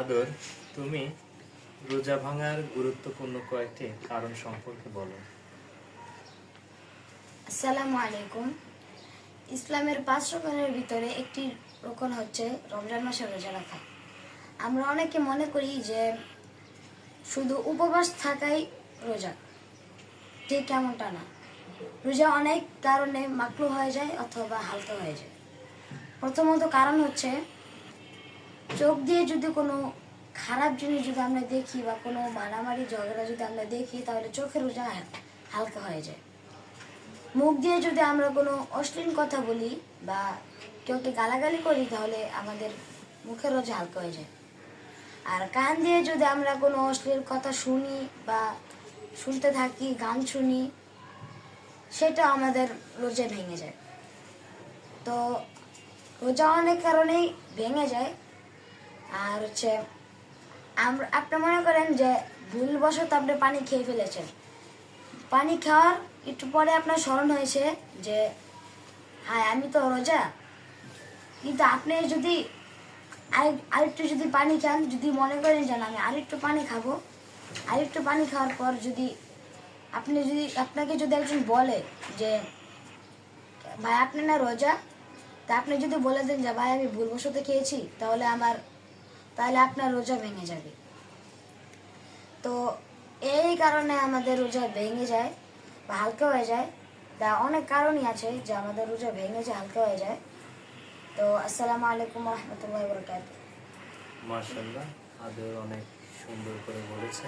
আদর, তুমি রোজা ভাঙার গুরুত্বপূর্ণ কয়েকটি কারণ সম্পর্কে বলো। আসসালামু আলাইকুম। ইসলামের পাঁচ রকমের ভিতরে একটি রকম হচ্ছে রমজান মাসে রোজা রাখা। আমরা অনেকে মনে করি যে শুধু উপবাস থাকাই রোজা, ঠিক এমনটা না। রোজা অনেক কারণে মাকলু হয়ে যায় অথবা হালকা হয়ে যায়। প্রথমত কারণ হচ্ছে চোখ দিয়ে যদি কোনো খারাপ জিনিস যদি আমরা দেখি বা কোনো মারামারি, ঝগড়া যদি আমরা দেখি, তাহলে চোখের রোজা হালকা হয়ে যায়। মুখ দিয়ে যদি আমরা কোনো অশ্লীল কথা বলি বা কেউকে গালাগালি করি, তাহলে আমাদের মুখের রোজা হালকা হয়ে যায়। আর কান দিয়ে যদি আমরা কোনো অশ্লীল কথা শুনি বা শুনতে থাকি, গান শুনি, সেটা আমাদের রোজা ভেঙে যায়। তো রোজা অনেক কারণেই ভেঙে যায় আর হচ্ছে, আমরা, আপনি মনে করেন যে ভুলবশত আপনি পানি খেয়ে ফেলেছেন। পানি খাওয়ার একটু পরে আপনার স্মরণ হয়েছে যে হ্যাঁ আমি তো রোজা। কিন্তু আপনি যদি আরেক- আরেকটু যদি পানি খান, যদি মনে করেন যে আমি আরেকটু পানি খাব। আরেকটু পানি খাওয়ার পর যদি আপনি যদি, আপনাকে যদি একজন বলে যে, ভাই, আপনি না রোজা? তা আপনি যদি বলে দেন যে, ভাই, আমি ভুলবশত খেয়েছি, তাহলে আমার তাহলে আপনার রোজা ভেঙে যাবে। তো এই কারণে আমাদের রোজা ভেঙে যায় বা হালকা হয়ে যায়। তা অনেক কারণই আছে যে আমাদের রোজা ভেঙে যায় হালকা হয়ে যায়। তো আসসালামু আলাইকুম রহমতুল্লাহ বরকাত মার্শাল্লাহ আদর অনেক সুন্দর করে বলেছে